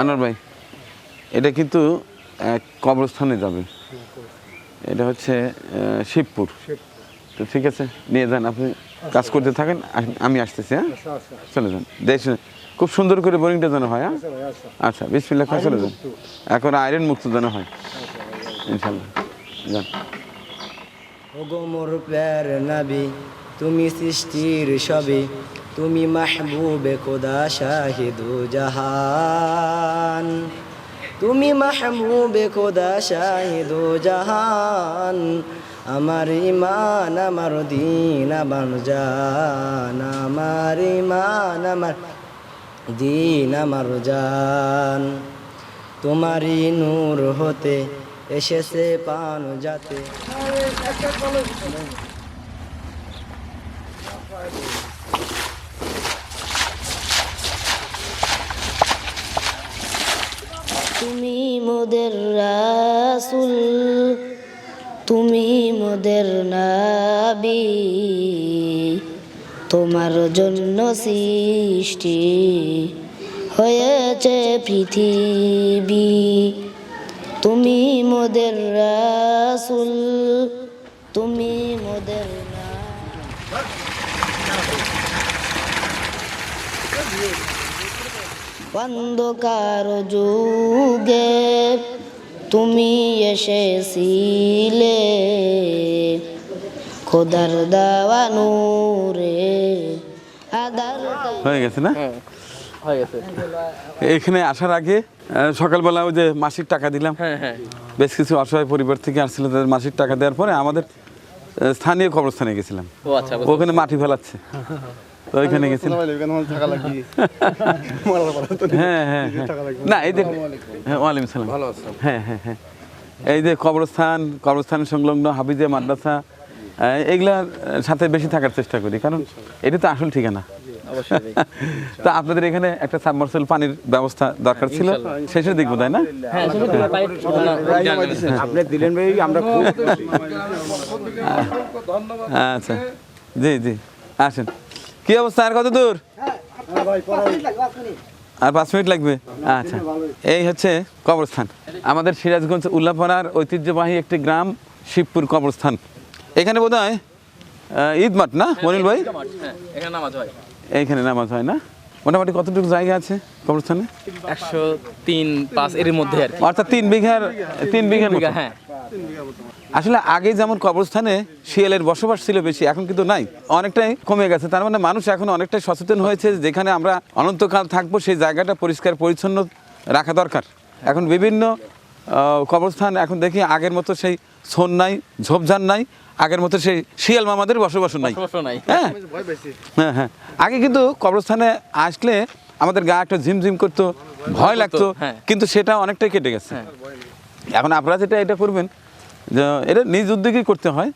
আনোয়ার ভাই এটা কিন্তু এক কবরস্থানে যাবে। এটা হচ্ছে শিবপুর। তো ঠিক আছে নিয়ে যান আপনি কাজ করতে থাকেন আমি আসতেছি হ্যাঁ? চলে যান। দেশ খুব সুন্দর করে বোরিংটা যেন হয় হ্যাঁ? আচ্ছা বিসমিল্লাহ খান চলে যান। এখন আয়রন মুক্ত যেন হয়। ইনশাল্লাহ যান। ওগো মোর প্যার নবী তুমি সৃষ্টির সবে তুমি মাহবুবে খোদা শাহিদু জাহান। তুমি মাহবুবে খোদা শাহিদু জাহান। আমার ইমান আমার দিন, আমার জান। আমার ইমান আমার দিন, আমার জান। তোমারই নূর হতে এসেছে পান যাতে তুমি মোদের রাসুল, তুমি মোদের নাবি। তোমার জন্য সৃষ্টি হয়েছে পৃথিবী। তুমি মোদের রাসুল, তুমি মোদের না অন্ধকার যুগে তুমি এসেছিলে। খোদার দেওয়া নূরে আদার হয়ে গেছে না? হয়ে গেছে। এখানে আসার আগে সকালবেলা ওই যে মাসিক টাকা দিলাম। হ্যাঁ হ্যাঁ। বেশ কিছু অসহায় পরিবার থেকে আসছিল তাদের মাসিক টাকা দেওয়ার পরে আমাদের স্থানীয় কবরস্থানে গেছিলাম। আচ্ছা ওখানে মাটি ফেলাচ্ছে। তো ওইখানে গেছিলাম হ্যাঁ হ্যাঁ হ্যাঁ। না এই যে হ্যাঁ ওয়ালাইকুম সালাম। ভালো আছেন? হ্যাঁ হ্যাঁ হ্যাঁ। এই যে কবরস্থান কবরস্থান সংলগ্ন হাফিজে মাদ্রাসা আহ, এগুলার সাথে বেশি থাকার চেষ্টা করি কারণ এটা তো আসল ঠিকানা। অবশ্যই। তো আপনাদের এখানে একটা সাবমার্সেল পানির ব্যবস্থা দরকার ছিল শেষের দিক বোধ হয় না? হ্যাঁ সেটা তো পাইপ না, আপনি দিলেন ভাই আমরা খুব আচ্ছা। জি জি। আসেন। কি অবস্থা? আর কত দূর আর পাঁচ মিনিট লাগবে? আচ্ছা। এই হচ্ছে কবরস্থান। আমাদের সিরাজগঞ্জ উল্লাপাড়ার ঐতিহ্যবাহী একটি গ্রাম শিবপুর কবরস্থান। এখানে বোধ হয় ঈদ মাঠ না মনিল ভাই? নামাজ এইখানে নামাজ হয় না? মোটামুটি কতটুকু জায়গা আছে কবরস্থানে? একশো তিন পাঁচ এর মধ্যে অর্থাৎ তিন বিঘার তিন বিঘার বিঘা, হ্যাঁ। আসলে আগে যেমন কবরস্থানে শিয়ালের বসবাস ছিল বেশি এখন কিন্তু নাই। অনেকটাই কমে গেছে। তার মানে মানুষ এখন অনেকটাই সচেতন হয়েছে যেখানে আমরা অনন্তকাল থাকব সেই জায়গাটা পরিষ্কার পরিচ্ছন্ন রাখা দরকার। এখন বিভিন্ন কবরস্থান এখন দেখি আগের মতো সেই সোন নাই ঝোপঝাড় নাই আগের মতো সেই শিয়াল মামাদের বসবাস নাই। হ্যাঁ? হ্যাঁ হ্যাঁ। আগে কিন্তু কবরস্থানে আসলে আমাদের গা একটা ঝিমঝিম করতো ভয় লাগতো হ্যাঁ। কিন্তু সেটা অনেকটাই কেটে গেছে। এখন আপনারা যেটা এটা করবেন এটা নিজ উদ্যোগেই করতে হয়।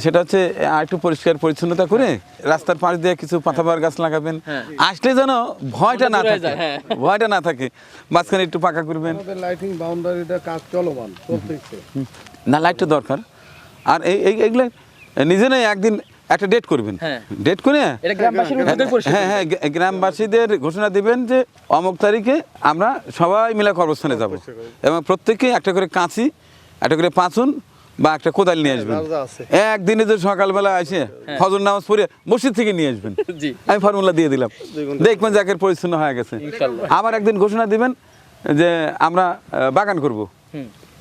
সেটা হচ্ছে একটু পরিষ্কার পরিচ্ছন্নতা করে রাস্তার পাশ দিয়ে কিছু পাতাবার গাছ লাগাবেন। হ্যাঁ। আসলে যেন ভয়টা না থাকে। হ্যাঁ। ভয়টা না থাকে। মাঝখানে একটু পাকা করবেন। লাইটিং বাউন্ডারিটা কাজ চলমান না লাইটটা দরকার। আর এই এই- এইগুলো নিজেরাই একদিন একটা ডেট করবেন। হ্যাঁ। ডেট করে উদ্যোগে পরিষ্কার হ্যাঁ হ্যাঁ গ্রামবাসীদের ঘোষণা দিবেন যে অমুক তারিখে আমরা সবাই মিলে কর্মস্থানে যাব। এবং প্রত্যেকে একটা করে কাঁচি একটা করে পাঁচুন বা একটা কোদাল নিয়ে আসবেন। একদিনে যে সকালবেলা আসে ফজর নামাজ পড়ে মসজিদ থেকে নিয়ে আসবেন। আমি ফর্মুলা দিয়ে দিলাম। দেখবেন জাকের পরিচ্ছন্ন হয়ে গেছে। আবার একদিন ঘোষণা দিবেন যে আমরা বাগান করব।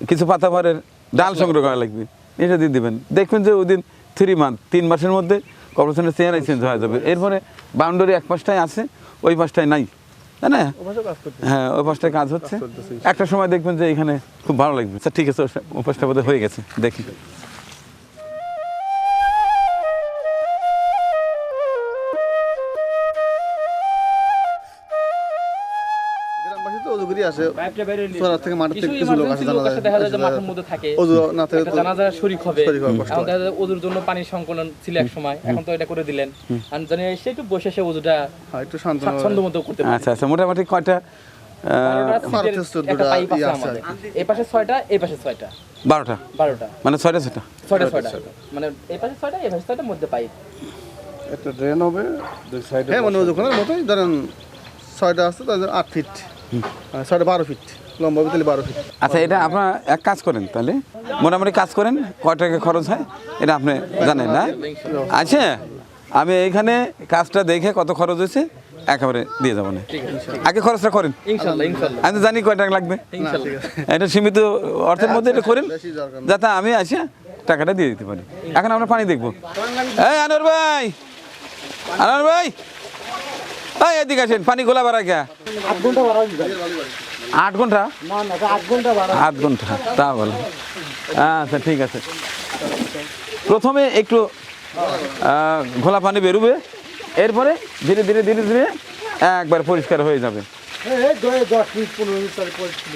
কিছু পাতাবারের ডাল সংগ্রহ করা লাগবে। এটা দিয়ে দিবেন। দেখবেন যে ওই দিন থ্রি মান্থ তিন মাসের মধ্যে কর্পোরেশনের চেয়ারাই চেঞ্জ হয়ে যাবে। এরপরে বাউন্ডারি এক পাশটায় আছে ওই পাশটায় নাই। তাই না? হ্যাঁ ওই পাশটায় কাজ হচ্ছে। একটা সময় দেখবেন যে এখানে খুব ভালো লাগবে। আচ্ছা ঠিক আছে ওই পাশটা বোধহয় হয়ে গেছে। দেখি। আসে থেকে মাঠের থেকে কিছু কিছু লোক আসে দেখা যায় যে মাঠের মধ্যে থাকে। না থেকে জানাজা শরীক হবে। শরিক এখন দেখা যায় ওজুর জন্য পানির সংকলন ছিল এক সময় এখন তো এটা করে দিলেন। আর জানি এসে একটু বসে সে ওজুটা হ্যাঁ, একটু শান্ত স্বাচ্ছন্দ্য মতো করতে পারে। আচ্ছা আচ্ছা মোটামুটি কয়টা এই পাশে ছয়টা এই পাশে ছয়টা। বারোটা? বারোটা। মানে ছয়টা ছয়টা? ছয়টা ছয়টা মানে এই পাশে ছয়টা এই পাশে ছয়টার মধ্যে পাইপ একটা ড্রেন হবে দুই সাইডে হ্যাঁ মানে মতোই ধরেন ছয়টা আছে তাদের আট ফিট ছয়টা বারো ফিট লম্বা বিতালি বারো ফিট আচ্ছা এটা আপনার এক কাজ করেন তাহলে। মোটামুটি কাজ করেন কয় টাকা খরচ হয় এটা আপনি জানেন না? আচ্ছা আমি এইখানে কাজটা দেখে কত খরচ হয়েছে একেবারে দিয়ে যাব না। আগে খরচটা করেন। আমি তো জানি কয় টাকা লাগবে। এটা সীমিত অর্থের মধ্যে এটা করেন যাতে আমি আসি টাকাটা দিয়ে দিতে পারি। এখন আমরা পানি দেখব। এই আনোয়ার ভাই! আনোয়ার ভাই! এই এদিকে আসেন পানি গোলা বাড়া কে আট ঘণ্টা আট ঘণ্টা? তা বলো। আচ্ছা ঠিক আছে। প্রথমে একটু ঘোলা পানি বেরোবে এরপরে ধীরে ধীরে ধীরে ধীরে একবার পরিষ্কার হয়ে যাবে।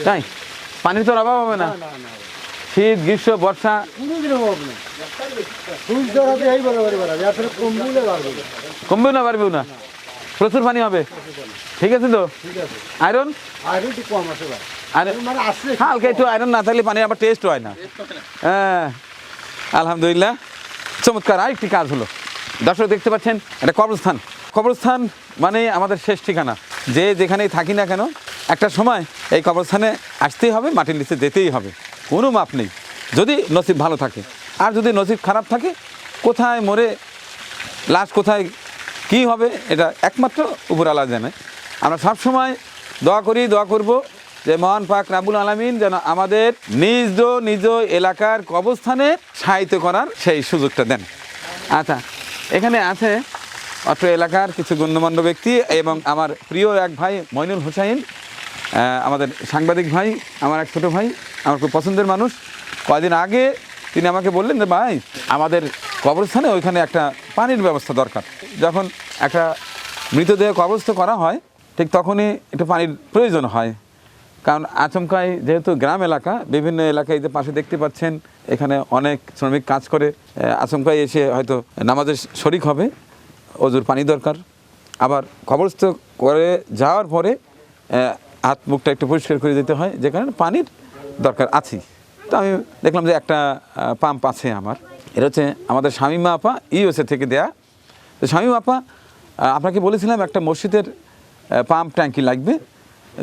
তাই? পানির তোর অভাব হবে না? শীত গ্রীষ্ম বর্ষা? কমবেও না বাড়বেও না? প্রচুর পানি হবে। ঠিক আছে তো? আয়রন আয়রন হালকা একটু আয়রন না থাকলে পানি আবার টেস্ট হয় না। হ্যাঁ। আলহামদুলিল্লাহ। চমৎকার আরেকটি কাজ হলো। দর্শক দেখতে পাচ্ছেন এটা কবরস্থান। কবরস্থান মানে আমাদের শেষ ঠিকানা। যে যেখানেই থাকি না কেন একটা সময় এই কবরস্থানে আসতেই হবে মাটির নিচে যেতেই হবে। কোনো মাপ নেই। যদি নসিব ভালো থাকে। আর যদি নসিব খারাপ থাকে কোথায় মরে লাশ কোথায় কি হবে এটা একমাত্র উপরালা জানে। আমরা সবসময় দোয়া করি, দোয়া করব যে মহান পাক রাবুল আলমিন যেন আমাদের নিজ নিজ এলাকার কবস্থানে সাহিত্য করার সেই সুযোগটা দেন। আচ্ছা এখানে আছে অত্র এলাকার কিছু গণ্যমান্য ব্যক্তি এবং আমার প্রিয় এক ভাই মইনুল হুসাইন আমাদের সাংবাদিক ভাই, আমার এক ছোটো ভাই, আমার খুব পছন্দের মানুষ। কয়দিন আগে তিনি আমাকে বললেন যে, ভাই, আমাদের কবরস্থানে ওইখানে একটা পানির ব্যবস্থা দরকার। যখন একটা মৃতদেহ কবরস্থ করা হয়, ঠিক তখনই একটু পানির প্রয়োজন হয়। কারণ আচমকায় যেহেতু গ্রাম এলাকা, বিভিন্ন এলাকায় যে পাশে দেখতে পাচ্ছেন, এখানে অনেক শ্রমিক কাজ করে আচমকায় এসে হয়তো নামাজের শরিক হবে, অজুর পানি দরকার। আবার কবরস্থ করে যাওয়ার পরে হাত মুখটা একটু পরিষ্কার করে দিতে হয়, যে কারণে পানির দরকার আছেই। তো আমি দেখলাম যে একটা পাম্প আছে আমার। এটা হচ্ছে আমাদের শামীমা আপা ইউএসএ থেকে দেয়া। তো শামীমা আপা আপনাকে বলেছিলাম একটা মসজিদের পাম্প ট্যাঙ্কি লাগবে।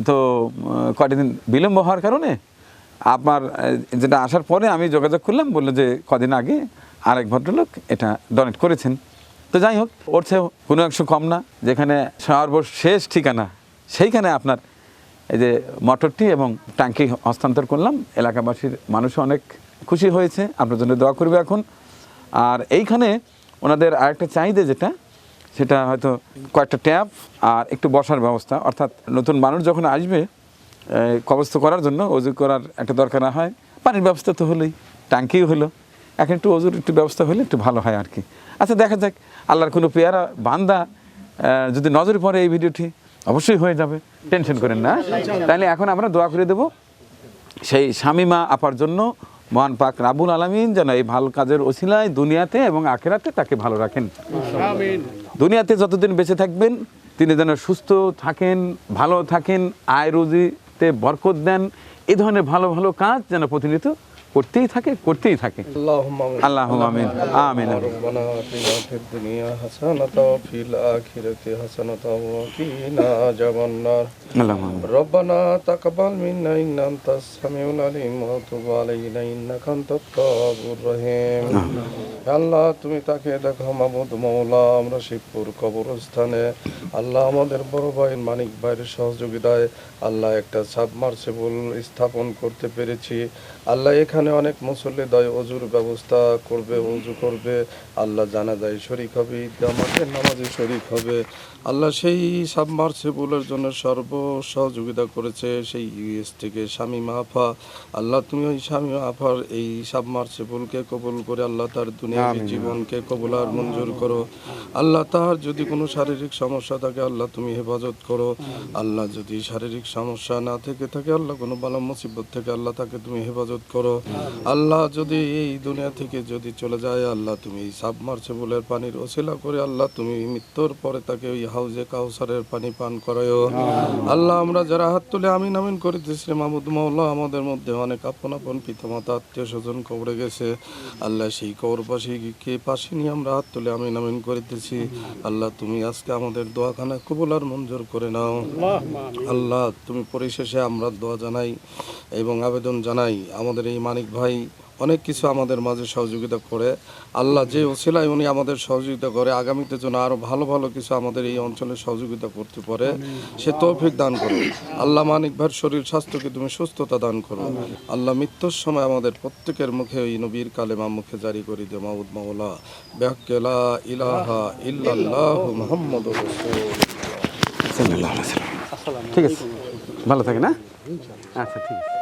তো আহ, কয়টা দিন বিলম্ব হওয়ার কারণে আপনার যেটা আসার পরে আমি যোগাযোগ করলাম বলল যে কদিন আগে আরেক ভদ্রলোক এটা ডোনেট করেছেন। তো যাই হোক ওর চেয়েও কোনো অংশ কম না যেখানে সর্বশেষ ঠিকানা সেইখানে আপনার এই যে মোটরটি এবং ট্যাঙ্কি হস্তান্তর করলাম। এলাকাবাসীর মানুষ অনেক খুশি হয়েছে। আপনার জন্য দোয়া করবে এখন। আর এইখানে ওনাদের আরেকটা চাহিদা যেটা, সেটা হয়তো কয়েকটা ট্যাপ আর একটু বসার ব্যবস্থা। অর্থাৎ নতুন মানুষ যখন আসবে কবস্থ করার জন্য অজু করার একটা দরকার না হয়। পানির ব্যবস্থা তো হলোই, ট্যাঙ্কিও হলো। এখন একটু অজুর একটু ব্যবস্থা হলে একটু ভালো হয় আর কি আচ্ছা দেখা যাক। আল্লাহর কোনো পেয়ারা, বান্দা যদি নজরে পড়ে এই ভিডিওটি, অবশ্যই হয়ে যাবে। টেনশন করেন না। তাহলে এখন আমরা দোয়া করে দেব, সেই শামিমা আপার জন্য। মহান পাক রাবুল আলমিন যেন এই ভালো কাজের ওসিলায় দুনিয়াতে এবং আখেরাতে তাকে ভালো রাখেন। দুনিয়াতে যতদিন বেঁচে থাকবেন তিনি যেন সুস্থ থাকেন ভালো থাকেন আয় রুজিতে বরকত দেন এ ধরনের ভালো ভালো কাজ যেন প্রতিনিয়ত করতেই থাকে করতেই থাকে اللهم آمين আল্লাহ আমিন আমিন আমিন। ربنا آتنا في الدنيا حسنة وفي الآخرة حسنة وقنا عذاب النار আল্লাহ আমিন। ربنا تقبل منا إن أنت السميع العليم وتب علينا إنك أنت التواب الرحيم আল্লাহ তুমি তাকে দেখো মাহমুদ মৌলা আমরা শিবপুর কবরস্থানে আল্লাহ আমাদের বড় ভাই মানিক ভাইয়ের সহযোগিতায় আল্লাহ একটা সাবমার্সিবল স্থাপন করতে পেরেছি আল্লাহ এখানে অনেক মুসল্লি দয় অজুর ব্যবস্থা করবে অজু করবে আল্লাহ জানা যায় শরিক হবে ঈদ আমাদের নামাজে শরিক হবে। আল্লাহ সেই সাবমার্সিবলের জন্য সর্ব সহযোগিতা করেছে সেই ইউএস থেকে স্বামী মাফা। আল্লাহ তুমি ওই স্বামী আফার এই সাবমার্সিবলকে কবুল করে আল্লাহ তার দুনিয়াবী জীবনকে কবুল আর মঞ্জুর করো। আল্লাহ তার যদি কোনো শারীরিক সমস্যা থাকে আল্লাহ তুমি হেফাজত করো। আল্লাহ যদি শারীরিক সমস্যা না থেকে থাকে আল্লাহ কোনো বালা মুসিবত থেকে আল্লাহ তাকে তুমি হেফাজত করো। আল্লাহ যদি এই দুনিয়া থেকে যদি চলে যায় আল্লাহ তুমি এই সাবমার্সেবলের পানির ওসিলা করে আল্লাহ তুমি মৃত্যুর পরে তাকে ওই হাউজে কাউসারের পানি পান করায়ও আল্লাহ আমরা যারা হাত তুলে আমিন আমিন করিতেছি মাহমুদ মাওলা আমাদের মধ্যে অনেক আপন আপন পিতামাতা আত্মীয় স্বজন কবরে গেছে। আল্লাহ সেই কবর পাশে কে পাশে নিয়ে আমরা হাত তুলে আমিন আমিন করিতেছি। আল্লাহ তুমি আজকে আমাদের দোয়াখানা কবুল আর মঞ্জুর করে নাও। আল্লাহ তুমি পরিশেষে আমরা দোয়া জানাই এবং আবেদন জানাই আমাদের এই মানিক ভাই অনেক কিছু আমাদের মাঝে সহযোগিতা করে। আল্লাহ যে ওসিলায় উনি আমাদের সহযোগিতা করে আগামীতে যেন আরও ভালো ভালো কিছু আমাদের এই অঞ্চলে সহযোগিতা করতে পারে সে তৌফিক দান করো আল্লাহ মানিক ভাইয়ের শরীর স্বাস্থ্যকে তুমি সুস্থতা দান করো আল্লাহ মৃত্যুর সময় আমাদের প্রত্যেকের মুখে ওই নবীর কালেমা মুখে জারি করে দিও মাহমুদ মাওলা। ব্যাকেলা ইলাহা ইল্লাল্লাহ মুহাম্মদ সাল্লাল্লাহু আলাইহি ওয়াসাল্লাম। ঠিক আছে। ভালো থাকে না? আচ্ছা ঠিক আছে।